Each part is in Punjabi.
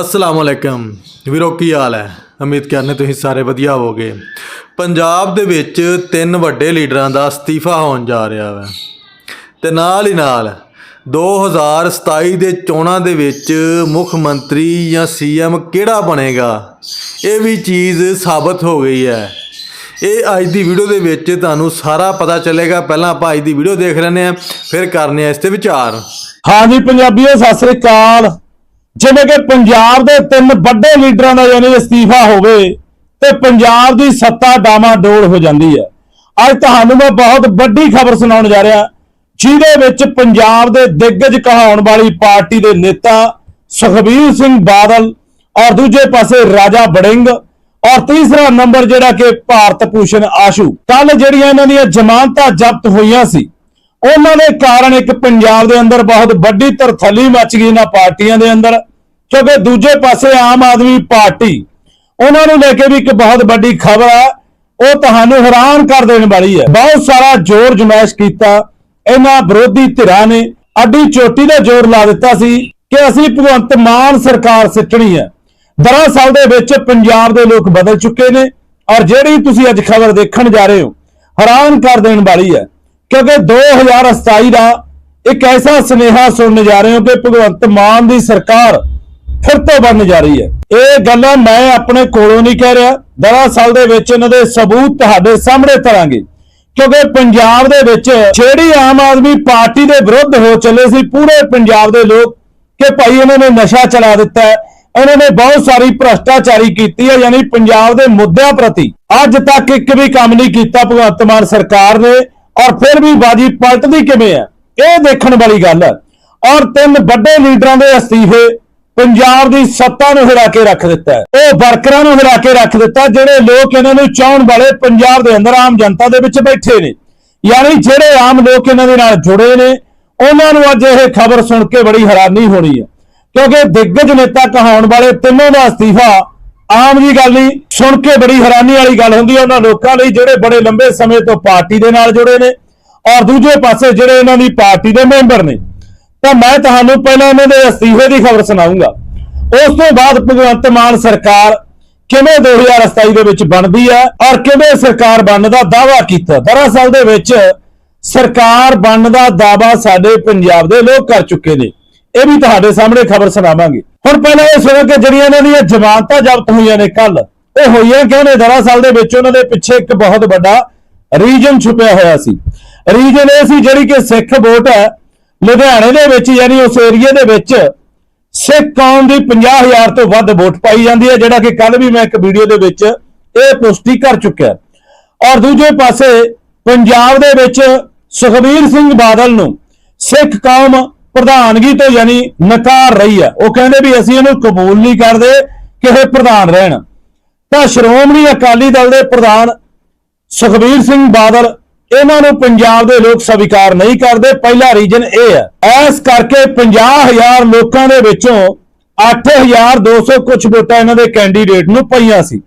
ਅਸਲਾਮ ਅਲੈਕਮ। ਵੀਰੋ, ਕੀ ਹਾਲ ਹੈ? ਉਮੀਦ ਕਰਨੇ ਤੁਸੀਂ ਸਾਰੇ ਵਧੀਆ ਹੋਵੋਗੇ। ਪੰਜਾਬ ਦੇ ਵਿੱਚ ਤਿੰਨ ਵੱਡੇ ਲੀਡਰਾਂ ਦਾ ਅਸਤੀਫਾ ਹੋਣ ਜਾ ਰਿਹਾ ਹੈ ਤੇ ਨਾਲ ਹੀ ਨਾਲ 2027 ਦੇ ਚੋਣਾਂ ਦੇ ਵਿੱਚ ਮੁੱਖ ਮੰਤਰੀ ਜਾਂ ਸੀਐਮ ਕਿਹੜਾ ਬਣੇਗਾ? ਇਹ ਵੀ ਚੀਜ਼ ਸਾਬਤ ਹੋ ਗਈ ਹੈ। ਇਹ ਅੱਜ ਦੀ ਵੀਡੀਓ ਦੇ ਵਿੱਚ ਤੁਹਾਨੂੰ ਸਾਰਾ ਪਤਾ ਚੱਲੇਗਾ। ਪਹਿਲਾਂ ਆਪਾਂ ਅੱਜ ਦੀ ਵੀਡੀਓ ਦੇਖ ਲੈਂਦੇ ਹਾਂ, ਫਿਰ ਕਰਨੇ ਆ ਇਸ ਤੇ ਵਿਚਾਰ। ਹਾਂਜੀ, ਪੰਜਾਬੀਓ, ਸਤਿ ਸ੍ਰੀ ਅਕਾਲ। ਜਿਵੇਂ ਕਿ ਪੰਜਾਬ ਦੇ ਤਿੰਨ ਵੱਡੇ ਲੀਡਰਾਂ ਦਾ ਯਾਨੀ ਅਸਤੀਫਾ ਹੋਵੇ ਤੇ ਪੰਜਾਬ ਦੀ ਸੱਤਾ ਡਾਮਾਡੋਲ ਹੋ ਜਾਂਦੀ ਹੈ। ਅੱਜ ਤੁਹਾਨੂੰ ਮੈਂ ਬਹੁਤ ਵੱਡੀ ਖਬਰ ਸੁਣਾਉਣ ਜਾ ਰਿਹਾ, ਜਿਹਦੇ ਵਿੱਚ ਪੰਜਾਬ ਦੇ ਦਿੱਗਜ ਕਹਾਉਣ ਵਾਲੀ ਪਾਰਟੀ ਦੇ ਨੇਤਾ ਸੁਖਬੀਰ ਸਿੰਘ ਬਾਦਲ ਔਰ ਦੂਜੇ ਪਾਸੇ ਰਾਜਾ ਬੜਿੰਗ ਔਰ ਤੀਸਰਾ ਨੰਬਰ ਜਿਹੜਾ ਕਿ ਭਾਰਤ ਭੂਸ਼ਣ ਆਸ਼ੂ। ਕੱਲ ਜਿਹੜੀਆਂ ਇਹਨਾਂ ਦੀਆਂ ਜ਼ਮਾਨਤਾਂ ਜ਼ਬਤ ਹੋਈਆਂ ਸੀ ਉਹਨਾਂ ਦੇ ਕਾਰਨ ਇੱਕ ਪੰਜਾਬ ਦੇ ਅੰਦਰ ਬਹੁਤ ਵੱਡੀ ਤਰਥੱਲੀ ਮੱਚ ਗਈ ਇਹਨਾਂ ਪਾਰਟੀਆਂ ਦੇ ਅੰਦਰ, ਕਿਉਂਕਿ ਦੂਜੇ ਪਾਸੇ ਆਮ ਆਦਮੀ ਪਾਰਟੀ, ਉਹਨਾਂ ਨੂੰ ਲੈ ਕੇ ਵੀ ਇੱਕ ਬਹੁਤ ਵੱਡੀ ਖਬਰ ਆ, ਉਹ ਤੁਹਾਨੂੰ ਹੈਰਾਨ ਕਰ ਦੇਣ ਵਾਲੀ ਹੈ। ਬਹੁਤ ਸਾਰਾ ਜ਼ੋਰ ਜਮਾਇਸ਼ ਕੀਤਾ, ਇਹਨਾਂ ਵਿਰੋਧੀ ਧਿਰਾਂ ਨੇ, ਅੱਡੀ ਚੋਟੀ ਦਾ ਜ਼ੋਰ ਲਾ ਦਿੱਤਾ ਸੀ ਕਿ ਅਸੀਂ ਭਗਵੰਤ ਮਾਨ ਸਰਕਾਰ ਸਿੱਟਣੀ ਹੈ। ਦਰਅਸਲ ਦੇ ਵਿੱਚ ਪੰਜਾਬ ਦੇ ਲੋਕ ਬਦਲ ਚੁੱਕੇ ਨੇ, ਔਰ ਜਿਹੜੀ ਤੁਸੀਂ ਅੱਜ ਖਬਰ ਦੇਖਣ ਜਾ ਰਹੇ ਹੋ, ਹੈਰਾਨ ਕਰ ਦੇਣ ਵਾਲੀ ਹੈ। ਕਿਉਂਕਿ 2027 ਦਾ ਇੱਕ ਐਸਾ ਸੁਨੇਹਾ ਸੁਣਨ ਜਾ ਰਹੇ ਹੋ ਕਿ ਭਗਵੰਤ ਮਾਨ ਦੀ ਸਰਕਾਰ ਫਿਰ ਤੋਂ ਬਣਨ ਜਾ ਰਹੀ ਹੈ। ਇਹ ਗੱਲਾਂ ਮੈਂ ਆਪਣੇ ਕੋਲੋਂ ਨਹੀਂ ਕਹਿ ਰਿਹਾ। ਦਰਅਸਲ ਦੇ ਵਿੱਚ ਇਹਨਾਂ ਦੇ ਸਬੂਤ ਤੁਹਾਡੇ ਸਾਹਮਣੇ ਤਰਾਂਗੇ। ਕਿਉਂਕਿ ਪੰਜਾਬ ਦੇ ਵਿੱਚ ਜਿਹੜੀ ਆਮ ਆਦਮੀ ਪਾਰਟੀ ਦੇ ਵਿਰੁੱਧ ਹੋ ਚੱਲੇ ਸੀ। ਪੂਰੇ ਪੰਜਾਬ ਦੇ ਲੋਕ ਕਿ ਭਾਈ ਇਹਨਾਂ ਨੇ ਨਸ਼ਾ ਚਲਾ ਦਿੱਤਾ ਹੈ। ਇਹਨਾਂ ਨੇ ਬਹੁਤ ਸਾਰੀ ਭ੍ਰਸ਼ਟਾਚਾਰੀ ਕੀਤੀ ਹੈ, ਯਾਨੀ ਪੰਜਾਬ ਦੇ ਮੁੱਦਿਆਂ ਪ੍ਰਤੀ। ਅੱਜ ਤੱਕ ਇੱਕ ਵੀ ਕੰਮ ਨਹੀਂ ਕੀਤਾ ਭਗਵੰਤ ਮਾਨ ਸਰਕਾਰ ਨੇ। ਔਰ ਫਿਰ ਵੀ ਬਾਜੀ ਪਲਟਦੀ ਕਿਵੇਂ ਹੈ? ਇਹ ਦੇਖਣ ਵਾਲੀ ਗੱਲ ਹੈ। ਔਰ ਤਿੰਨ ਵੱਡੇ ਲੀਡਰਾਂ ਦੇ ਅਸਤੀਫੇ ਪੰਜਾਬ ਦੀ ਸੱਤਾ ਨੂੰ ਹਿਲਾ ਕੇ ਰੱਖ ਦਿੱਤਾ ਉਹ ਵਰਕਰਾਂ ਨੂੰ ਹਿਲਾ ਕੇ ਰੱਖ ਦਿੱਤਾ, ਜਿਹੜੇ ਲੋਕ ਇਹਨਾਂ ਨੂੰ ਚਾਹਣ ਵਾਲੇ ਪੰਜਾਬ ਦੇ ਅੰਦਰ ਆਮ ਜਨਤਾ ਦੇ ਵਿੱਚ ਬੈਠੇ ਨੇ। ਯਾਨੀ ਜਿਹੜੇ ਆਮ ਲੋਕ ਇਹਨਾਂ ਦੇ ਨਾਲ ਜੁੜੇ ਨੇ, ਉਹਨਾਂ ਨੂੰ ਅੱਜ ਇਹ ਖਬਰ ਸੁਣ ਕੇ ਬੜੀ ਹੈਰਾਨੀ ਹੋਣੀ ਹੈ। ਕਿਉਂਕਿ ਦਿੱਗਜ ਨੇਤਾ ਕਹਾਉਣ ਵਾਲੇ ਤਿੰਨੋਂ ਦਾ ਅਸਤੀਫਾ ਆਮ ਦੀ ਗੱਲ ਨਹੀਂ, ਸੁਣ ਕੇ ਬੜੀ ਹੈਰਾਨੀ ਵਾਲੀ ਗੱਲ ਹੁੰਦੀ ਹੈ ਉਹਨਾਂ ਲੋਕਾਂ ਲਈ, ਜਿਹੜੇ ਬੜੇ ਲੰਬੇ ਸਮੇਂ ਤੋਂ ਪਾਰਟੀ ਦੇ ਨਾਲ ਜੁੜੇ ਨੇ ਔਰ ਦੂਜੇ ਪਾਸੇ ਜਿਹੜੇ ਇਹਨਾਂ ਦੀ ਪਾਰਟੀ ਦੇ ਮੈਂਬਰ ਨੇ। ਤਾਂ ਮੈਂ ਤੁਹਾਨੂੰ ਪਹਿਲਾਂ ਇਹਨਾਂ ਦੇ ਅਸਤੀਫੇ ਦੀ ਖਬਰ ਸੁਣਾਉਂਗਾ। ਉਸ ਤੋਂ ਬਾਅਦ ਭਗਵੰਤ ਮਾਨ ਸਰਕਾਰ ਕਿਵੇਂ 2027 ਦੇ ਵਿੱਚ ਬਣਦੀ ਹੈ ਔਰ ਕਿਵੇਂ ਸਰਕਾਰ ਬਣਨ ਦਾ ਦਾਅਵਾ ਕੀਤਾ। ਦਰਅਸਲ ਦੇ ਵਿੱਚ ਸਰਕਾਰ ਬਣਨ ਦਾ ਦਾਅਵਾ ਸਾਡੇ ਪੰਜਾਬ ਦੇ ਲੋਕ ਕਰ ਚੁੱਕੇ ਨੇ। ਇਹ ਵੀ ਤੁਹਾਡੇ ਸਾਹਮਣੇ ਖਬਰ ਸੁਣਾਵਾਂਗੇ। ਹੁਣ ਪਹਿਲਾਂ ਇਹ ਸੁਣੋ ਕਿ ਜਿਹੜੀਆਂ ਇਹਨਾਂ ਦੀਆਂ ਜ਼ਮਾਨਤਾਂ ਜ਼ਬਤ ਹੋਈਆਂ ਨੇ ਕੱਲ ਇਹ ਹੋਈਆਂ ਕਿਉਂ ਨੇ? ਦਰਅਸਲ ਦੇ ਵਿੱਚ ਉਹਨਾਂ ਦੇ ਪਿੱਛੇ ਇੱਕ ਬਹੁਤ ਵੱਡਾ ਰੀਜਨ ਛੁਪਿਆ ਹੋਇਆ ਸੀ। ਰੀਜਨ ਇਹ ਸੀ ਜਿਹੜੀ ਕਿ ਸਿੱਖ ਵੋਟ ਹੈ, ਲੁਧਿਆਣੇ ਦੇ ਵਿੱਚ ਯਾਨੀ ਉਸ ਏਰੀਏ ਦੇ ਵਿੱਚ ਸਿੱਖ ਕੌਮ ਦੀ 50000 ਤੋਂ ਵੱਧ ਵੋਟ ਪਾਈ ਜਾਂਦੀ ਹੈ, ਜਿਹੜਾ ਕਿ ਕੱਲ ਵੀ ਮੈਂ ਇੱਕ ਵੀਡੀਓ ਦੇ ਵਿੱਚ ਇਹ ਪੁਸ਼ਟੀ ਕਰ ਚੁੱਕਿਆ। ਔਰ ਦੂਜੇ ਪਾਸੇ ਪੰਜਾਬ ਦੇ ਵਿੱਚ ਸੁਖਬੀਰ ਸਿੰਘ ਬਾਦਲ ਨੂੰ ਸਿੱਖ ਕੌਮ ਪ੍ਰਧਾਨਗੀ ਤੋਂ ਯਾਨੀ ਨਕਾਰ ਰਹੀ ਹੈ। ਉਹ ਕਹਿੰਦੇ ਵੀ ਅਸੀਂ ਇਹਨੂੰ ਕਬੂਲ ਨਹੀਂ ਕਰਦੇ ਕਿ ਇਹ ਪ੍ਰਧਾਨ ਰਹਿਣ। ਤਾਂ ਸ਼੍ਰੋਮਣੀ ਅਕਾਲੀ ਦਲ ਦੇ ਪ੍ਰਧਾਨ ਸੁਖਬੀਰ ਸਿੰਘ ਬਾਦਲ ਇਹਨਾਂ ਨੂੰ ਪੰਜਾਬ ਦੇ ਲੋਕ ਸਵੀਕਾਰ ਨਹੀਂ ਕਰਦੇ। ਪਹਿਲਾ ਰੀਜਨ ਇਹ ਹੈ। ਇਸ ਕਰਕੇ 50000 ਲੋਕਾਂ ਦੇ ਵਿੱਚੋਂ 8200 ਕੁਝ ਵੋਟਾਂ ਇਹਨਾਂ ਦੇ ਕੈਂਡੀਡੇਟ ਨੂੰ ਪਈਆਂ ਸੀ।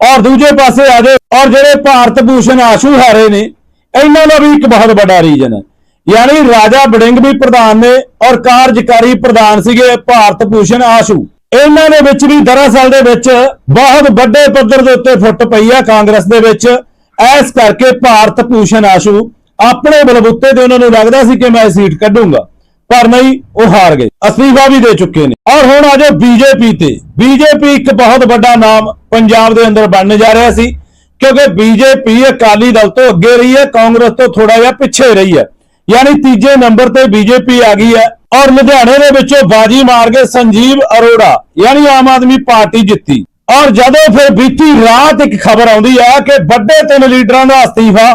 ਔਰ ਦੂਜੇ ਪਾਸੇ ਆ ਜਾਓ, ਔਰ ਜਿਹੜੇ ਭਾਰਤ ਭੂਸ਼ਣ ਆਸ਼ੂ ਹਾਰੇ ਨੇ, ਇਹਨਾਂ ਦਾ ਵੀ ਇੱਕ ਬਹੁਤ ਵੱਡਾ ਰੀਜਨ ਹੈ। ਯਾਨੀ ਰਾਜਾ ਬੜਿੰਗ ਵੀ ਪ੍ਰਧਾਨ ਨੇ ਔਰ ਕਾਰਜਕਾਰੀ ਪ੍ਰਧਾਨ ਸੀਗੇ ਭਾਰਤ ਭੂਸ਼ਣ ਆਸ਼ੂ। ਇਹਨਾਂ ਦੇ ਵਿੱਚ ਵੀ ਦਰਅਸਲ ਦੇ ਵਿੱਚ ਬਹੁਤ ਵੱਡੇ ਪੱਧਰ ਦੇ ਉੱਤੇ ਫੁੱਟ ਪਈ ਆ ਕਾਂਗਰਸ ਦੇ ਵਿੱਚ। ਇਸ ਕਰਕੇ ਭਾਰਤ ਭੂਸ਼ਣ ਆਸ਼ੂ ਆਪਣੇ ਬਲਬੁੱਤੇ ਤੇ ਉਹਨਾਂ ਨੂੰ ਲੱਗਦਾ ਸੀ ਕਿ ਮੈਂ ਸੀਟ ਕੱਢੂੰਗਾ। ਪਰ ਨਹੀਂ, ਉਹ ਹਾਰ ਗਏ। ਅਸਤੀਫਾ ਵੀ ਦੇ ਚੁੱਕੇ ਨੇ। ਔਰ ਹੁਣ ਆ ਜਾਓ ਬੀਜੇਪੀ ਤੇ। ਬੀਜੇਪੀ ਇੱਕ ਬਹੁਤ ਵੱਡਾ ਨਾਮ ਪੰਜਾਬ ਦੇ ਅੰਦਰ ਬਣਨ ਜਾ ਰਿਹਾ ਸੀ। ਕਿਉਂਕਿ ਬੀਜੇਪੀ ਅਕਾਲੀ ਦਲ ਤੋਂ ਅੱਗੇ ਰਹੀ ਹੈ, ਕਾਂਗਰਸ ਤੋਂ ਥੋੜਾ ਜਿਹਾ ਪਿੱਛੇ ਰਹੀ ਹੈ। ਯਾਨੀ ਤੀਜੇ ਨੰਬਰ ਤੇ ਬੀਜੇਪੀ ਆ ਗਈ ਹੈ ਔਰ ਲੁਧਿਆਣੇ ਦੇ ਵਿੱਚੋਂ ਬਾਜੀ ਮਾਰ ਕੇ ਸੰਜੀਵ ਅਰੋੜਾ, ਯਾਨੀ ਆਮ ਆਦਮੀ ਪਾਰਟੀ ਜਿੱਤੀ। ਔਰ ਜਦੋਂ ਫਿਰ ਬੀਤੀ ਰਾਤ ਇੱਕ ਖਬਰ ਆਉਂਦੀ ਆ ਕਿ ਵੱਡੇ ਤਿੰਨ ਲੀਡਰਾਂ ਦਾ ਅਸਤੀਫਾ,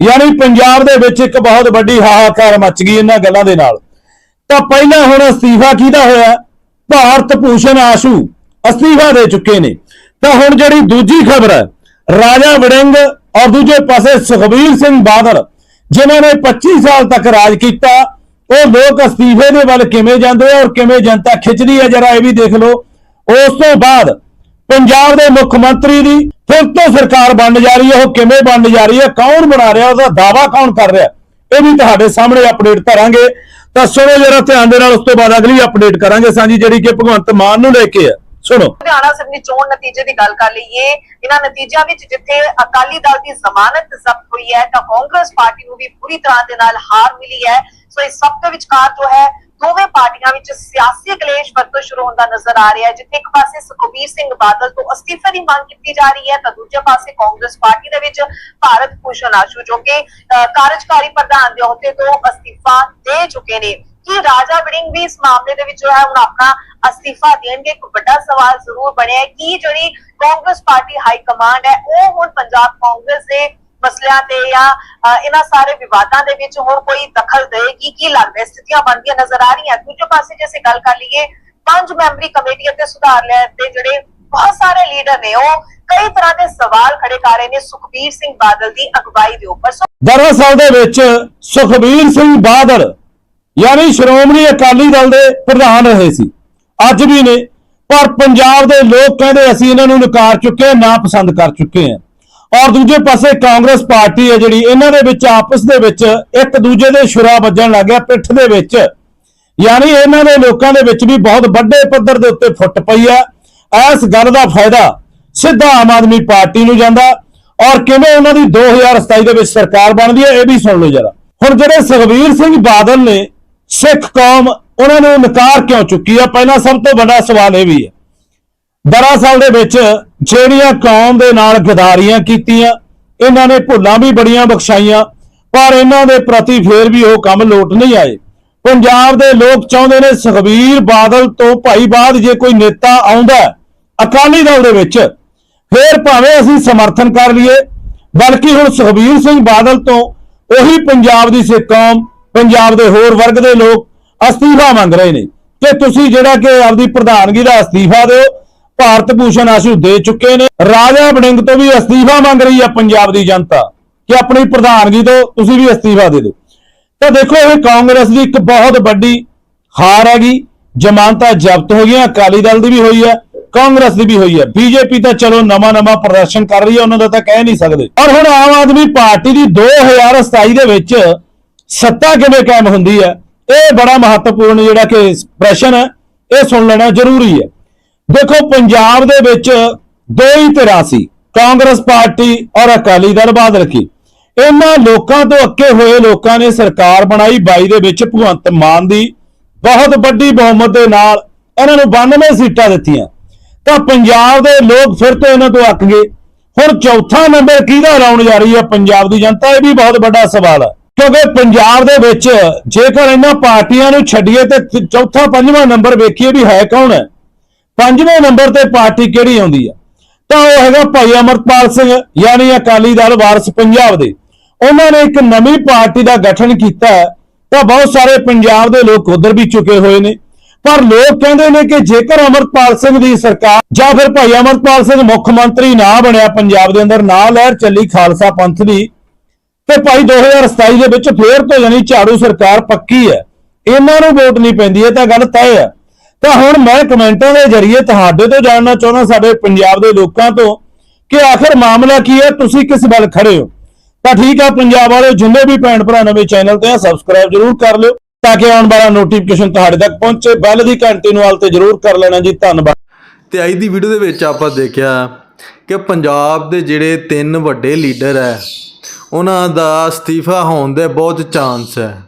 ਯਾਨੀ ਪੰਜਾਬ ਦੇ ਵਿੱਚ ਇੱਕ ਬਹੁਤ ਵੱਡੀ ਹਾਹਾਕਾਰ ਮਚ ਗਈ ਇਹਨਾਂ ਗੱਲਾਂ ਦੇ ਨਾਲ। ਤਾਂ ਪਹਿਲਾਂ ਹੁਣ ਅਸਤੀਫਾ ਕਿਹਦਾ ਹੋਇਆ? ਭਾਰਤ ਭੂਸ਼ਣ ਆਸ਼ੂ ਅਸਤੀਫਾ ਦੇ ਚੁੱਕੇ ਨੇ। ਤਾਂ ਹੁਣ ਜਿਹੜੀ ਦੂਜੀ ਖਬਰ ਹੈ, ਰਾਜਾ ਵੜਿੰਗ ਔਰ ਦੂਜੇ ਪਾਸੇ ਸੁਖਬੀਰ ਸਿੰਘ ਬਾਦਲ ਜਿਨ੍ਹਾਂ ਨੇ 25 ਸਾਲ ਤੱਕ ਰਾਜ ਕੀਤਾ, ਉਹ ਲੋਕ ਅਸਤੀਫੇ ਦੇ ਵੱਲ ਕਿਵੇਂ ਜਾਂਦੇ ਆ ਔਰ ਕਿਵੇਂ ਜਨਤਾ ਖਿੱਚਦੀ ਹੈ ਜਰਾ ਇਹ ਵੀ ਦੇਖ ਲਓ। ਉਸ ਤੋਂ ਬਾਅਦ ਪੰਜਾਬ ਦੇ ਮੁੱਖ ਮੰਤਰੀ ਦੀ ਫਿਰ ਤੋਂ ਸਰਕਾਰ ਬਣਨ ਜਾ ਰਹੀ ਹੈ ਉਹ ਕਿਵੇਂ ਬਣਨ ਜਾ ਰਹੀ ਹੈ ਕੌਣ ਬਣਾ ਰਿਹਾ? ਉਹਦਾ ਦਾਵਾ ਕੌਣ ਕਰ ਰਿਹਾ? ਇਹ ਵੀ ਤੁਹਾਡੇ ਸਾਹਮਣੇ ਅਪਡੇਟ ਧਰਾਂਗੇ ਤਾਂ ਸੁਣੋ ਜਰਾ ਧਿਆਨ ਦੇ ਨਾਲ, ਉਸ ਤੋਂ ਬਾਅਦ ਅਗਲੀ ਅਪਡੇਟ ਕਰਾਂਗੇ ਸਾਂਝੀ, ਜਿਹੜੀ ਕਿ ਭਗਵੰਤ ਮਾਨ ਨੂੰ ਲੈ ਕੇ ਹੈ ਸੁਣੋ। ਲੁਧਿਆਣਾ ਅਸੈਂਬਲੀ ਚੋਣ ਨਤੀਜੇ ਦੀ ਗੱਲ ਕਰ ਲਈਏ। ਇਹਨਾਂ ਨਤੀਜਿਆਂ ਵਿੱਚ ਜਿੱਥੇ ਅਕਾਲੀ ਦਲ ਦੀ ਜ਼ਮਾਨਤ ਜ਼ਬਤ ਹੋਈ ਹੈ ਤਾਂ ਕਾਂਗਰਸ ਪਾਰਟੀ ਨੂੰ ਵੀ ਪੂਰੀ ਤਰ੍ਹਾਂ ਦੇ ਨਾਲ ਹਾਰ ਮਿਲੀ ਹੈ। ਸੋ ਇਸ ਸਭ ਦੇ ਵਿਚਕਾਰ ਜੋ ਹੈ ਦੋਵੇਂ ਪਾਰਟੀਆਂ ਵਿੱਚ ਸਿਆਸੀ ਕਲੇਸ਼ ਵਰਤੋਂ ਸ਼ੁਰੂ ਹੁੰਦਾ ਨਜ਼ਰ ਆ ਰਿਹਾ ਹੈ। ਜਿੱਥੇ ਇੱਕ ਪਾਸੇ ਸੁਖਬੀਰ ਸਿੰਘ ਬਾਦਲ ਤੋਂ ਅਸਤੀਫੇ ਦੀ ਮੰਗ ਕੀਤੀ ਜਾ ਰਹੀ ਹੈ ਤਾਂ ਦੂਜੇ ਪਾਸੇ ਕਾਂਗਰਸ ਪਾਰਟੀ ਦੇ ਵਿੱਚ ਭਾਰਤ ਭੂਸ਼ਣ ਆਸ਼ੂ ਜੋ ਕਿ ਅਹ, ਕਾਰਜਕਾਰੀ ਪ੍ਰਧਾਨ ਦੇ ਅਹੁਦੇ ਤੋਂ ਅਸਤੀਫਾ ਦੇ ਚੁੱਕੇ ਨੇ। ਕੀ ਰਾਜਾ ਵੜਿੰਗ ਵੀ ਇਸ ਮਾਮਲੇ ਦੇ ਵਿੱਚ ਜੋ ਹੈ ਹੁਣ ਆਪਣਾ ਅਸਤੀਫਾ ਦੇਣਗੇ। ਇੱਕ ਵੱਡਾ ਸਵਾਲ ਜ਼ਰੂਰ ਬਣਿਆ ਹੈ ਕਿ ਜਿਹੜੀ ਕਾਂਗਰਸ ਪਾਰਟੀ ਹਾਈ ਕਮਾਂਡ ਹੈ, ਉਹ ਹੁਣ ਪੰਜਾਬ ਕਾਂਗਰਸ ਦੇ ਮਸਲਿਆਂ ਤੇ ਜਾਂ ਇਹਨਾਂ ਸਾਰੇ ਵਿਵਾਦਾਂ ਦੇ ਵਿੱਚ ਹੁਣ ਕੋਈ ਦਖਲ ਦੇਗੀ ਕੀ ਲੱਗਦਾ ਸਥਿਤੀਆਂ ਬਣਦੀਆਂ ਨਜ਼ਰ ਆ ਰਹੀਆਂ? ਦੂਜੇ ਪਾਸੇ ਜੇ ਅਸੀਂ ਗੱਲ ਕਰ ਲਈਏ, ਪੰਜ ਮੈਂਬਰੀ ਕਮੇਟੀ ਅਤੇ ਸੁਧਾਰ ਲੈਣ ਦੇ ਜਿਹੜੇ ਬਹੁਤ ਸਾਰੇ ਲੀਡਰ ਨੇ, ਉਹ ਕਈ ਤਰ੍ਹਾਂ ਦੇ ਸਵਾਲ ਖੜੇ ਕਰ ਰਹੇ ਨੇ ਸੁਖਬੀਰ ਸਿੰਘ ਬਾਦਲ ਦੀ ਅਗਵਾਈ ਦੇ ਉੱਪਰ। ਦਰਅਸਲ ਦੇ ਵਿੱਚ ਸੁਖਬੀਰ ਸਿੰਘ ਬਾਦਲ ਯਾਨੀ ਸ਼੍ਰੋਮਣੀ ਅਕਾਲੀ ਦਲ ਦੇ ਪ੍ਰਧਾਨ ਰਹੇ ਸੀ। ਅੱਜ ਵੀ ਨੇ। ਪਰ ਪੰਜਾਬ ਦੇ ਲੋਕ ਕਹਿੰਦੇ ਅਸੀਂ ਇਹਨਾਂ ਨੂੰ ਨਕਾਰ ਚੁੱਕੇ ਹਾਂ, ਨਾ ਪਸੰਦ ਕਰ ਚੁੱਕੇ ਹਾਂ। ਔਰ ਦੂਜੇ ਪਾਸੇ ਕਾਂਗਰਸ ਪਾਰਟੀ ਹੈ ਜਿਹੜੀ, ਇਹਨਾਂ ਦੇ ਵਿੱਚ ਆਪਸ ਦੇ ਵਿੱਚ ਇੱਕ ਦੂਜੇ ਦੇ ਸ਼ੁਰਾ ਵੱਜਣ ਲੱਗ ਗਿਆ ਪਿੱਠ ਦੇ ਵਿੱਚ। ਯਾਨੀ ਇਹਨਾਂ ਦੇ ਲੋਕਾਂ ਦੇ ਵਿੱਚ ਵੀ ਬਹੁਤ ਵੱਡੇ ਪੱਧਰ ਦੇ ਉੱਤੇ ਫੁੱਟ ਪਈ ਆ। ਇਸ ਗੱਲ ਦਾ ਫਾਇਦਾ ਸਿੱਧਾ ਆਮ ਆਦਮੀ ਪਾਰਟੀ ਨੂੰ ਜਾਂਦਾ। ਔਰ ਕਿਵੇਂ ਉਹਨਾਂ ਦੀ 2027 ਦੇ ਵਿੱਚ ਸਰਕਾਰ ਬਣਦੀ ਹੈ, ਇਹ ਵੀ ਸੁਣ ਲਓ ਜਰਾ। ਹੁਣ ਜਿਹੜੇ ਸੁਖਬੀਰ ਸਿੰਘ ਬਾਦਲ ਨੇ ਸਿੱਖ ਕੌਮ ਉਹਨਾਂ ਨੂੰ ਨਕਾਰ ਕਿਉਂ ਚੁੱਕੀ ਆ? ਪਹਿਲਾਂ ਸਭ ਤੋਂ ਵੱਡਾ ਸਵਾਲ ਇਹ ਵੀ ਹੈ। ਦਰਅਸਲ ਦੇ ਵਿੱਚ ਜਿਹੜੀਆਂ ਕੌਮ ਦੇ ਨਾਲ ਗਦਾਰੀਆਂ ਕੀਤੀਆਂ, ਇਹਨਾਂ ਨੇ ਭੁੱਲਾਂ ਵੀ ਬੜੀਆਂ ਬਖਸ਼ਾਈਆਂ, ਪਰ ਇਹਨਾਂ ਦੇ ਪ੍ਰਤੀ ਫੇਰ ਵੀ ਉਹ ਕੰਮ ਲੋਟ ਨਹੀਂ ਆਏ। ਪੰਜਾਬ ਦੇ ਲੋਕ ਚਾਹੁੰਦੇ ਨੇ ਸੁਖਬੀਰ ਬਾਦਲ ਤੋਂ ਭਾਈ ਬਾਅਦ ਜੇ ਕੋਈ ਨੇਤਾ ਆਉਂਦਾ ਅਕਾਲੀ ਦਲ ਦੇ ਵਿੱਚ, ਫੇਰ ਭਾਵੇਂ ਅਸੀਂ ਸਮਰਥਨ ਕਰ ਲਈਏ, ਬਲਕਿ ਹੁਣ ਸੁਖਬੀਰ ਸਿੰਘ ਬਾਦਲ ਤੋਂ ਉਹੀ ਪੰਜਾਬ ਦੀ ਸਿੱਖ ਕੌਮ ਪੰਜਾਬ ਦੇ ਹੋਰ ਵਰਗ ਦੇ ਲੋਕ ਅਸਤੀਫਾ ਮੰਗ ਰਹੇ ਨੇ। ਕਿ ਤੁਸੀਂ ਜਿਹੜਾ ਕਿ ਆਪਦੀ ਪ੍ਰਧਾਨਗੀ ਦਾ ਅਸਤੀਫਾ ਦਿਓ, ਭਾਰਤ ਭੂਸ਼ਣ ਆਸ਼ੂ ਦੇ ਚੁੱਕੇ ਨੇ। ਰਾਜਾ ਬੜਿੰਗ ਤੋਂ ਵੀ ਅਸਤੀਫਾ ਮੰਗ ਰਹੀ ਹੈ ਪੰਜਾਬ ਦੀ ਜਨਤਾ ਕਿ ਆਪਣੀ ਪ੍ਰਧਾਨਗੀ ਤੋਂ ਤੁਸੀਂ ਵੀ ਅਸਤੀਫਾ ਦੇ ਦਿਓ। ਤਾਂ ਦੇਖੋ, ਇਹ ਕਾਂਗਰਸ ਦੀ ਇੱਕ ਬਹੁਤ ਵੱਡੀ ਹਾਰ ਹੈਗੀ। ਜ਼ਮਾਨਤਾਂ ਜ਼ਬਤ ਹੋ ਗਈਆਂ, ਅਕਾਲੀ ਦਲ ਦੀ ਵੀ ਹੋਈ ਹੈ ਕਾਂਗਰਸ ਦੀ ਵੀ ਹੋਈ ਹੈ ਬੀਜੇਪੀ ਤਾਂ ਚਲੋ ਨਵਾਂ ਨਵਾਂ ਪ੍ਰਦਰਸ਼ਨ ਕਰ ਰਹੀ ਹੈ ਉਹਨਾਂ ਦਾ ਤਾਂ ਕਹਿ ਨਹੀਂ ਸਕਦੇ। ਔਰ ਹੁਣ ਆਮ ਆਦਮੀ ਪਾਰਟੀ ਦੀ 2027 ਦੇ ਵਿੱਚ ਸੱਤਾ ਕਿਵੇਂ ਕਾਇਮ ਹੁੰਦੀ ਹੈ? ਇਹ ਬੜਾ ਮਹੱਤਵਪੂਰਨ ਜਿਹੜਾ ਕਿ ਪ੍ਰਸ਼ਨ ਹੈ, ਇਹ ਸੁਣ ਲੈਣਾ ਜ਼ਰੂਰੀ ਹੈ। ਦੇਖੋ, ਪੰਜਾਬ ਦੇ ਵਿੱਚ ਦੋ ਹੀ ਧਿਰਾਂ ਸੀ, ਕਾਂਗਰਸ ਪਾਰਟੀ ਔਰ ਅਕਾਲੀ ਦਲ ਬਾਦਲ ਕੀ ਇਹਨਾਂ ਲੋਕਾਂ ਤੋਂ ਅੱਕੇ ਹੋਏ ਲੋਕਾਂ ਨੇ ਸਰਕਾਰ ਬਣਾਈ 22 ਦੇ ਵਿੱਚ ਭਗਵੰਤ ਮਾਨ ਦੀ। ਬਹੁਤ ਵੱਡੀ ਬਹੁਮਤ ਦੇ ਨਾਲ ਇਹਨਾਂ ਨੂੰ 92 ਸੀਟਾਂ ਦਿੱਤੀਆਂ। ਤਾਂ ਪੰਜਾਬ ਦੇ ਲੋਕ ਫਿਰ ਤੋਂ ਇਹਨਾਂ ਤੋਂ ਅੱਕ ਗਏ। ਹੁਣ ਚੌਥਾ ਨੰਬਰ ਕਿਹਦਾ ਲਾਉਣ ਜਾ ਰਹੀ ਹੈ ਪੰਜਾਬ ਦੀ ਜਨਤਾ? ਇਹ ਵੀ ਬਹੁਤ ਵੱਡਾ ਸਵਾਲ ਹੈ। ਕਿਉਂਕਿ ਪੰਜਾਬ ਦੇ ਵਿੱਚ ਜੇਕਰ ਇਹਨਾਂ ਪਾਰਟੀਆਂ ਨੂੰ ਛੱਡੀਏ ਤੇ ਚੌਥਾ, ਪੰਜਵਾਂ ਨੰਬਰ ਵੇਖੀਏ ਵੀ ਹੈ ਕੌਣ ਹੈ। ਪੰਜਵੇਂ ਨੰਬਰ ਤੇ ਪਾਰਟੀ ਕਿਹੜੀ ਆਉਂਦੀ ਹੈ ਤਾਂ ਉਹ ਹੈਗਾ ਭਾਈ ਅਮਰਪਾਲ ਸਿੰਘ, ਯਾਨੀ ਅਕਾਲੀ ਦਲ ਵਾਰਸ ਪੰਜਾਬ ਦੇ। ਉਹਨਾਂ ਨੇ ਇੱਕ ਨਵੀਂ ਪਾਰਟੀ ਦਾ ਗਠਨ ਕੀਤਾ ਤਾਂ ਬਹੁਤ ਸਾਰੇ ਪੰਜਾਬ ਦੇ ਲੋਕ ਉਧਰ ਵੀ ਚੁਕੇ ਹੋਏ ਨੇ। ਪਰ ਲੋਕ ਕਹਿੰਦੇ ਨੇ ਕਿ ਜੇਕਰ ਅਮਰਪਾਲ ਸਿੰਘ ਦੀ ਸਰਕਾਰ ਜਾਂ ਫਿਰ ਭਾਈ ਅਮਰਪਾਲ ਸਿੰਘ ਮੁੱਖ ਮੰਤਰੀ ਨਾ ਬਣਿਆ ਪੰਜਾਬ ਦੇ ਅੰਦਰ, ਨਾ ਲਹਿਰ ਚੱਲੀ ਖਾਲਸਾ ਪੰਥ ਦੀ ਤੇ ਭਾਈ 2027 ਦੇ ਵਿੱਚ ਫੇਰ ਤੋਂ ਜਾਨੀ ਝਾੜੂ ਸਰਕਾਰ ਪੱਕੀ ਹੈ। ਇਹਨਾਂ ਨੂੰ ਵੋਟ ਨਹੀਂ ਪੈਂਦੀ, ਇਹ ਤਾਂ ਗੱਲ ਤੈਅ ਹੈ। ਤਾਂ ਹੁਣ ਮੈਂ ਕਮੈਂਟਾਂ ਦੇ ਜ਼ਰੀਏ ਤੁਹਾਡੇ ਤੋਂ ਜਾਣਨਾ ਚਾਹੁੰਦਾ, ਸਾਡੇ ਪੰਜਾਬ ਦੇ ਲੋਕਾਂ ਤੋਂ, ਕਿ ਆਖਰ ਮਾਮਲਾ ਕੀ ਹੈ, ਤੁਸੀਂ ਕਿਸ ਵੱਲ ਖੜੇ ਹੋ? ਤਾਂ ਠੀਕ ਆ, ਪੰਜਾਬ ਵਾਲੇ ਜਿੰਨੇ ਵੀ ਭੈਣ ਭਰਾ ਨਵੇਂ ਚੈਨਲ ਤੇ ਆ ਸਬਸਕ੍ਰਾਈਬ ਜਰੂਰ ਕਰ ਲਿਓ, ਤਾਂ ਕਿ ਆਉਣ ਵਾਲਾ ਨੋਟੀਫਿਕੇਸ਼ਨ ਤੁਹਾਡੇ ਤੱਕ ਪਹੁੰਚੇ। ਬੈਲ ਦੀ ਘੰਟੀ ਨੂੰ ਆਲ ਤੇ ਜਰੂਰ ਕਰ ਲੈਣਾ ਜੀ, ਧੰਨਵਾਦ। ਤੇ ਅੱਜ ਦੀ ਵੀਡੀਓ ਦੇ ਵਿੱਚ ਆਪਾਂ ਦੇਖਿਆ ਕਿ ਪੰਜਾਬ ਦੇ ਜਿਹੜੇ ਤਿੰਨ ਵੱਡੇ ਲੀਡਰ ਹੈ ਉਹਨਾਂ ਦਾ ਅਸਤੀਫਾ ਹੋਣ ਦੇ ਬਹੁਤ ਚਾਂਸ ਹੈ।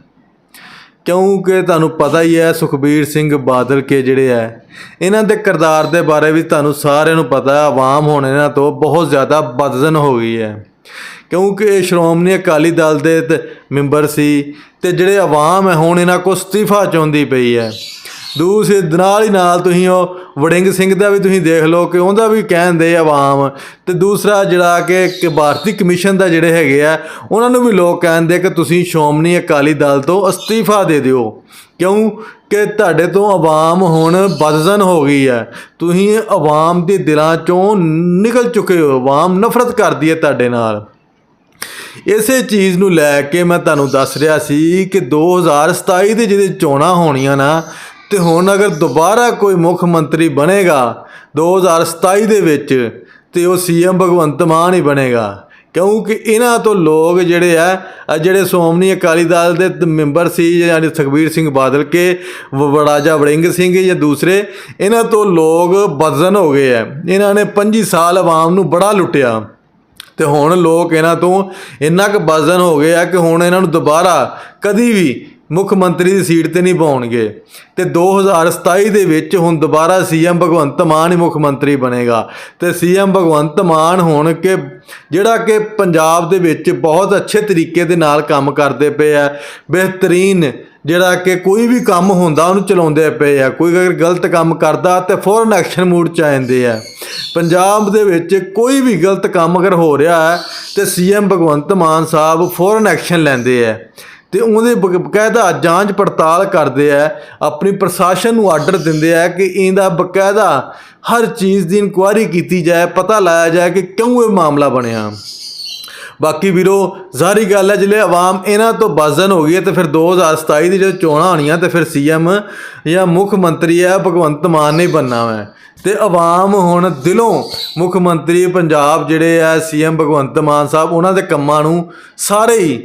ਕਿਉਂਕਿ ਤੁਹਾਨੂੰ ਪਤਾ ਹੀ ਹੈ, ਸੁਖਬੀਰ ਸਿੰਘ ਬਾਦਲ ਕੇ ਜਿਹੜੇ ਹੈ, ਇਹਨਾਂ ਦੇ ਕਿਰਦਾਰ ਦੇ ਬਾਰੇ ਵੀ ਤੁਹਾਨੂੰ ਸਾਰਿਆਂ ਨੂੰ ਪਤਾ ਹੈ, ਆਵਾਮ ਹੁਣ ਇਹਨਾਂ ਤੋਂ ਬਹੁਤ ਜ਼ਿਆਦਾ ਬਦਜ਼ਨ ਹੋ ਗਈ ਹੈ। ਕਿਉਂਕਿ ਇਹ ਸ਼੍ਰੋਮਣੀ ਅਕਾਲੀ ਦਲ ਦੇ ਤੇ ਮੈਂਬਰ ਸੀ ਤੇ ਜਿਹੜੇ ਆਵਾਮ ਹੈ, ਹੁਣ ਇਹਨਾਂ ਕੋਲ ਅਸਤੀਫਾ ਚਾਹੁੰਦੀ ਪਈ ਹੈ। ਦੂਸਰੇ ਨਾਲ ਹੀ ਨਾਲ ਤੁਸੀਂ ਉਹ ਵੜਿੰਗ ਸਿੰਘ ਦਾ ਵੀ ਤੁਸੀਂ ਦੇਖ ਲਓ ਕਿ ਉਹਦਾ ਵੀ ਕਹਿੰਦੇ ਆਵਾਮ। ਤੇ ਦੂਸਰਾ ਜਿਹੜਾ ਕਿ ਭਾਰਤੀ ਕਮਿਸ਼ਨ ਦਾ ਜਿਹੜੇ ਹੈਗੇ ਆ, ਉਹਨਾਂ ਨੂੰ ਵੀ ਲੋਕ ਕਹਿੰਦੇ ਕਿ ਤੁਸੀਂ ਸ਼੍ਰੋਮਣੀ ਅਕਾਲੀ ਦਲ ਤੋਂ ਅਸਤੀਫਾ ਦੇ ਦਿਓ। ਕਿਉਂ? ਕਿ ਤੁਹਾਡੇ ਤੋਂ ਆਵਾਮ ਹੁਣ ਬਦਜ਼ਨ ਹੋ ਗਈ ਹੈ। ਤੁਸੀਂ ਆਵਾਮ ਦੇ ਦਿਲਾਂ ਚੋਂ ਨਿਕਲ ਚੁੱਕੇ ਹੋ। ਆਵਾਮ ਨਫ਼ਰਤ ਕਰਦੀ ਹੈ ਤੁਹਾਡੇ ਨਾਲ। ਇਸੇ ਚੀਜ਼ ਨੂੰ ਲੈ ਕੇ ਮੈਂ ਤੁਹਾਨੂੰ ਦੱਸ ਰਿਹਾ ਸੀ ਕਿ 2027 ਦੇ ਜਿਹਦੇ ਚੋਣਾਂ ਹੋਣੀਆਂ ਨਾ ਤੇ ਹੁਣ ਅਗਰ ਦੁਬਾਰਾ ਕੋਈ ਮੁੱਖ ਮੰਤਰੀ ਬਣੇਗਾ 2027 ਦੇ ਵਿੱਚ, ਤੇ ਉਹ ਸੀਐਮ ਭਗਵੰਤ ਮਾਨ ਹੀ ਬਣੇਗਾ। ਕਿਉਂਕਿ ਇਹਨਾਂ ਤੋਂ ਲੋਕ ਜਿਹੜੇ ਆ ਜਿਹੜੇ ਸ਼੍ਰੋਮਣੀ ਅਕਾਲੀ ਦਲ ਦੇ ਮੈਂਬਰ ਸੀ, ਯਾਨੀ ਸੁਖਬੀਰ ਸਿੰਘ ਬਾਦਲ ਕੇ, ਵ- ਵੜਾਜਾ ਵੜਿੰਗ ਸਿੰਘ ਜਾਂ ਦੂਸਰੇ, ਇਹਨਾਂ ਤੋਂ ਲੋਕ ਬਦਜ਼ਨ ਹੋ ਗਏ ਆ। ਇਹਨਾਂ ਨੇ 25 ਸਾਲ ਆਵਾਮ ਨੂੰ ਬੜਾ ਲੁੱਟਿਆ। ਤੇ ਹੁਣ ਲੋਕ ਇਹਨਾਂ ਤੋਂ ਇੰਨਾ ਕੁ ਬਦਜ਼ਨ ਹੋ ਗਏ ਆ ਕਿ ਹੁਣ ਇਹਨਾਂ ਨੂੰ ਦੁਬਾਰਾ ਕਦੀ ਵੀ ਮੁੱਖ ਮੰਤਰੀ ਦੀ ਸੀਟ ਤੇ ਨਹੀਂ ਪਾਉਣਗੇ। ਤੇ 2027 ਦੇ ਵਿੱਚ ਹੁਣ ਦੁਬਾਰਾ ਸੀਐਮ ਭਗਵੰਤ ਮਾਨ ਹੀ ਮੁੱਖ ਮੰਤਰੀ ਬਣੇਗਾ। ਤੇ ਸੀਐਮ ਭਗਵੰਤ ਮਾਨ ਹੁਣ ਕਿ ਜਿਹੜਾ ਕਿ ਪੰਜਾਬ ਦੇ ਵਿੱਚ ਬਹੁਤ ਅੱਛੇ ਤਰੀਕੇ ਦੇ ਨਾਲ ਕੰਮ ਕਰਦੇ ਪਏ ਆ, ਬਿਹਤਰੀਨ ਜਿਹੜਾ ਕਿ ਕੋਈ ਵੀ ਕੰਮ ਹੁੰਦਾ ਉਹਨੂੰ ਚਲਾਉਂਦੇ ਪਏ ਆ, ਕੋਈ ਅਗਰ ਗਲਤ ਕੰਮ ਕਰਦਾ ਤੇ ਫੌਰਨ ਐਕਸ਼ਨ ਮੂਡ ਚ ਆ ਜਾਂਦੇ ਆ। ਪੰਜਾਬ ਦੇ ਵਿੱਚ ਕੋਈ ਵੀ ਗਲਤ ਕੰਮ ਅਗਰ ਹੋ ਰਿਹਾ ਹੈ ਤੇ ਸੀਐਮ ਭਗਵੰਤ ਮਾਨ ਸਾਹਿਬ ਫੌਰਨ ਐਕਸ਼ਨ ਲੈਂਦੇ ਆ। ਤੇ ਉਹਦੇ ਬਕਾਇਦਾ ਜਾਂਚ ਪੜਤਾਲ ਕਰਦੇ ਆ, ਆਪਣੀ ਪ੍ਰਸ਼ਾਸਨ ਨੂੰ ਆਰਡਰ ਦਿੰਦੇ ਆ ਕਿ ਇਹਦਾ ਬਕਾਇਦਾ ਹਰ ਚੀਜ਼ ਦੀ ਇਨਕੁਆਇਰੀ ਕੀਤੀ ਜਾਏ, ਪਤਾ ਲਾਇਆ ਜਾਏ ਕਿ ਕਿਉਂ ਇਹ ਮਾਮਲਾ ਬਣਿਆ। ਬਾਕੀ ਵੀਰੋ ਜ਼ਾਰੀ ਗੱਲ ਹੈ, ਜਿਹੜੇ ਆਵਾਮ ਇਹਨਾਂ ਤੋਂ ਬਾਜ਼ਨ ਹੋ ਗਈ ਹੈ ਤੇ ਫਿਰ 2027 ਦੀ ਜਦੋਂ ਚੋਣਾਂ ਹੋਣੀਆਂ ਤੇ ਫਿਰ ਸੀਐਮ ਜਾਂ ਮੁੱਖ ਮੰਤਰੀ ਹੈ, ਭਗਵੰਤ ਮਾਨ ਨੇ ਬੰਨਾ ਹੈ ਤੇ ਆਵਾਮ ਹੁਣ ਦਿਲੋਂ ਮੁੱਖ ਮੰਤਰੀ, ਪੰਜਾਬ ਜਿਹੜੇ ਆ, ਸੀਐਮ ਭਗਵੰਤ ਮਾਨ ਸਾਹਿਬ, ਉਹਨਾਂ ਦੇ ਕੰਮਾਂ ਨੂੰ ਸਾਰੇ ਹੀ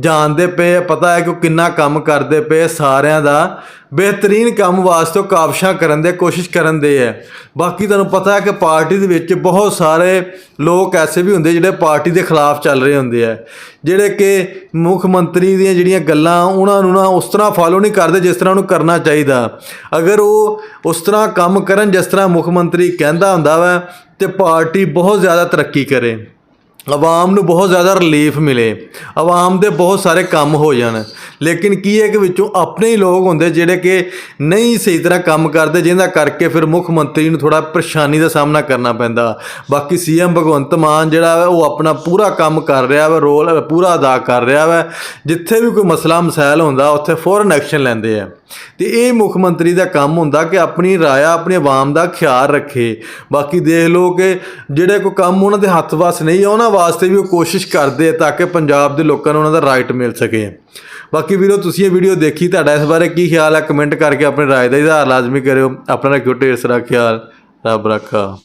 ਜਾਣਦੇ ਪਏ ਆ, ਪਤਾ ਹੈ ਕਿ ਉਹ ਕਿੰਨਾ ਕੰਮ ਕਰਦੇ ਪਏ ਸਾਰਿਆਂ ਦਾ। ਬਿਹਤਰੀਨ ਕੰਮ ਵਾਸਤੇ ਉਹ ਕਾਬਸ਼ਾਂ ਕਰਨ ਦੇ ਕੋਸ਼ਿਸ਼ ਕਰਨ ਦੇ ਹੈ ਬਾਕੀ ਤੁਹਾਨੂੰ ਪਤਾ ਹੈ ਕਿ ਪਾਰਟੀ ਦੇ ਵਿੱਚ ਬਹੁਤ ਸਾਰੇ ਲੋਕ ਐਸੇ ਵੀ ਹੁੰਦੇ ਜਿਹੜੇ ਪਾਰਟੀ ਦੇ ਖਿਲਾਫ ਚੱਲ ਰਹੇ ਹੁੰਦੇ ਆ। ਜਿਹੜੇ ਕਿ ਮੁੱਖ ਮੰਤਰੀ ਦੀਆਂ ਜਿਹੜੀਆਂ ਗੱਲਾਂ ਉਹਨਾਂ ਨੂੰ ਨਾ ਉਸ ਤਰ੍ਹਾਂ ਫਾਲੋ ਨਹੀਂ ਕਰਦੇ ਜਿਸ ਤਰ੍ਹਾਂ ਉਹਨੂੰ ਕਰਨਾ ਚਾਹੀਦਾ। ਅਗਰ ਉਹ ਉਸ ਤਰ੍ਹਾਂ ਕੰਮ ਕਰਨ ਜਿਸ ਤਰ੍ਹਾਂ ਮੁੱਖ ਮੰਤਰੀ ਕਹਿੰਦਾ ਹੁੰਦਾ ਵਾ ਤੇ ਪਾਰਟੀ ਬਹੁਤ ਜ਼ਿਆਦਾ ਤਰੱਕੀ ਕਰੇ। ਆਵਾਮ ਨੂੰ ਬਹੁਤ ਜ਼ਿਆਦਾ ਰਿਲੀਫ ਮਿਲੇ। ਆਵਾਮ ਦੇ ਬਹੁਤ ਸਾਰੇ ਕੰਮ ਹੋ ਜਾਣ। ਲੇਕਿਨ ਕੀ ਹੈ ਕਿ ਵਿੱਚੋਂ ਆਪਣੇ ਹੀ ਲੋਕ ਹੁੰਦੇ ਜਿਹੜੇ ਕਿ ਨਹੀਂ ਸਹੀ ਤਰ੍ਹਾਂ ਕੰਮ ਕਰਦੇ ਜਿਹਦਾ ਕਰਕੇ ਫਿਰ ਮੁੱਖ ਮੰਤਰੀ ਨੂੰ ਥੋੜਾ ਪਰੇਸ਼ਾਨੀ ਦਾ ਸਾਹਮਣਾ ਕਰਨਾ ਪੈਂਦਾ। ਬਾਕੀ ਸੀਐਮ ਭਗਵੰਤ ਮਾਨ ਜਿਹੜਾ ਵਾ ਉਹ ਆਪਣਾ ਪੂਰਾ ਕੰਮ ਕਰ ਰਿਹਾ ਵਾ, ਰੋਲ ਪੂਰਾ ਅਦਾ ਕਰ ਰਿਹਾ ਵਾ। ਜਿੱਥੇ ਵੀ ਕੋਈ ਮਸਲਾ ਮਸਾਇਲ ਹੁੰਦਾ, ਉੱਥੇ ਫੌਰਨ ਐਕਸ਼ਨ ਲੈਂਦੇ ਆ। ਤੇ ਇਹ ਮੁੱਖ ਮੰਤਰੀ ਦਾ ਕੰਮ ਹੁੰਦਾ ਕਿ ਆਪਣੀ ਰਾਇਆ ਆਪਣੀ ਆਵਾਮ ਦਾ ਖਿਆਲ ਰੱਖੇ। ਬਾਕੀ ਦੇਖ ਲਓ ਕਿ ਜਿਹੜੇ ਕੋਈ ਕੰਮ ਉਹਨਾਂ ਦੇ ਹੱਥ ਵਸ ਨਹੀਂ ਆ ਉਹਨਾਂ ਵਾਸਤੇ ਵੀ ਉਹ ਕੋਸ਼ਿਸ਼ ਕਰਦੇ ਆ ਤਾਂ ਕਿ ਪੰਜਾਬ ਦੇ ਲੋਕਾਂ ਨੂੰ ਉਹਨਾਂ ਦਾ ਰਾਈਟ ਮਿਲ ਸਕੇ। ਬਾਕੀ ਵੀਰੋ, ਤੁਸੀਂ ਇਹ ਵੀਡੀਓ ਦੇਖੀ, ਤੁਹਾਡਾ ਇਸ ਬਾਰੇ ਕੀ ਖਿਆਲ ਹੈ ਕਮੈਂਟ ਕਰਕੇ ਆਪਣੇ ਰਾਏ ਦਾ ਇਜ਼ਹਾਰ ਲਾਜ਼ਮੀ ਕਰਿਓ। ਆਪਣਾ ਰੱਖਿਓ ਢੇਰ ਸਾਰਾ ਖਿਆਲ। ਰੱਬ ਰੱਖਾ।